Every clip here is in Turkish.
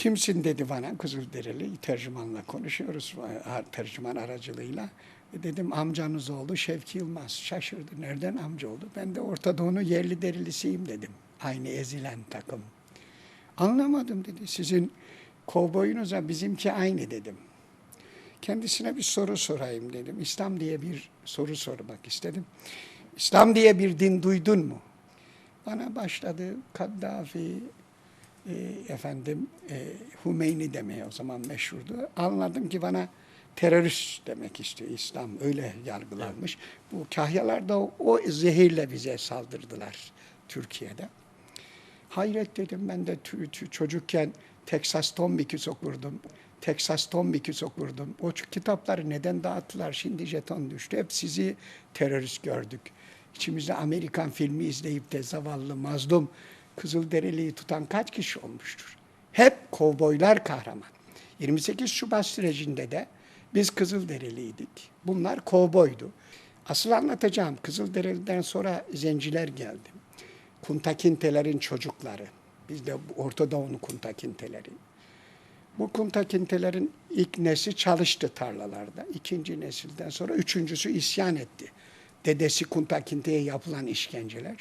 Kimsin dedi bana Kızılderili tercümanla konuşuyoruz tercüman aracılığıyla. E dedim amcanız oldu Şevki Yılmaz. Şaşırdı. Nereden amca oldu? Ben de Orta Doğu'nun yerli derilisiyim dedim. Aynı ezilen takım. Anlamadım dedi. Sizin kovboyunuza bizimki aynı dedim. Kendisine bir soru sorayım dedim. İslam diye bir soru sormak istedim. İslam diye bir din duydun mu? Bana başladı Kaddafi, e, efendim e, Hümeyni demeye o zaman meşhurdu. Anladım ki bana terörist demek istiyor İslam. Öyle yargılanmış. Bu kahyalar da o, o zehirle bize saldırdılar Türkiye'de. Hayret dedim ben de çocukken Texas Tombikis okurdum. Texas Tombikis okurdum. O kitapları neden dağıttılar? Şimdi jeton düştü. Hep sizi terörist gördük. İçimizde Amerikan filmi izleyip de zavallı, mazlum Kızılderili'yi tutan kaç kişi olmuştur? Hep kovboylar kahraman. 28 Şubat sürecinde de biz Kızılderiliydik. Bunlar kovboydu. Asıl anlatacağım Kızılderili'den sonra zenciler geldi. Kuntakintelerin çocukları. Biz de Orta Doğu'nun kuntakinteleri. Bu kuntakintelerin ilk nesli çalıştı tarlalarda. İkinci nesilden sonra üçüncüsü isyan etti. Dedesi kuntakinteye yapılan işkenceler.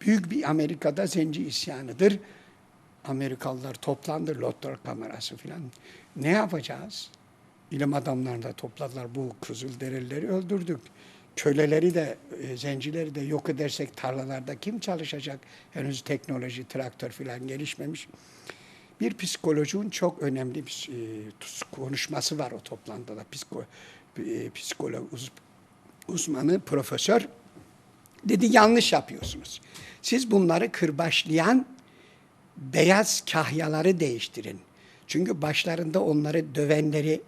Büyük bir Amerika'da zenci isyanıdır. Amerikalılar toplandı, Lottor kamerası filan. Ne yapacağız? Bilim adamlarını da topladılar. Bu Kızılderilileri öldürdük. Köleleri de, e, zencileri de yok edersek tarlalarda kim çalışacak? Henüz teknoloji, traktör filan gelişmemiş. Bir psikoloğun çok önemli bir e, konuşması var o toplantıda. Psiko, e, psikolog uz- uzmanı, profesör dedi yanlış yapıyorsunuz. Siz bunları kırbaçlayan beyaz kahyaları değiştirin. Çünkü başlarında onları dövenleri,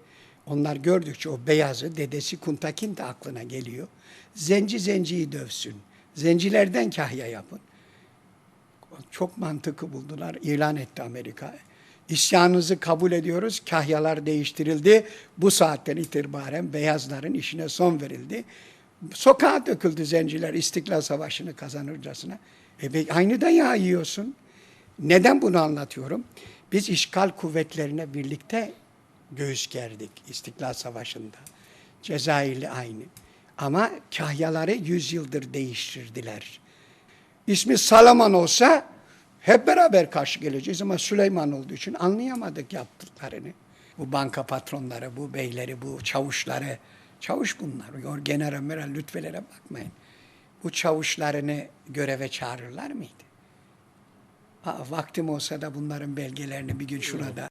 onlar gördükçe o beyazı, dedesi Kuntakin de aklına geliyor. Zenci zenciyi dövsün. Zencilerden kahya yapın. Çok mantıklı buldular. İlan etti Amerika. İsyanınızı kabul ediyoruz. Kahyalar değiştirildi. Bu saatten itibaren beyazların işine son verildi. Sokağa döküldü zenciler İstiklal Savaşı'nı kazanırcasına. E aynı dayağı yiyorsun. Neden bunu anlatıyorum? Biz işgal kuvvetlerine birlikte göğüs gerdik İstiklal Savaşı'nda. Cezayirli aynı. Ama kahyaları yüz yıldır değiştirdiler. İsmi Salaman olsa hep beraber karşı geleceğiz ama Süleyman olduğu için anlayamadık yaptıklarını. Bu banka patronları, bu beyleri, bu çavuşları, çavuş bunlar. General lütfelere bakmayın. Bu çavuşlarını göreve çağırırlar mıydı? Ha, vaktim olsa da bunların belgelerini bir gün şurada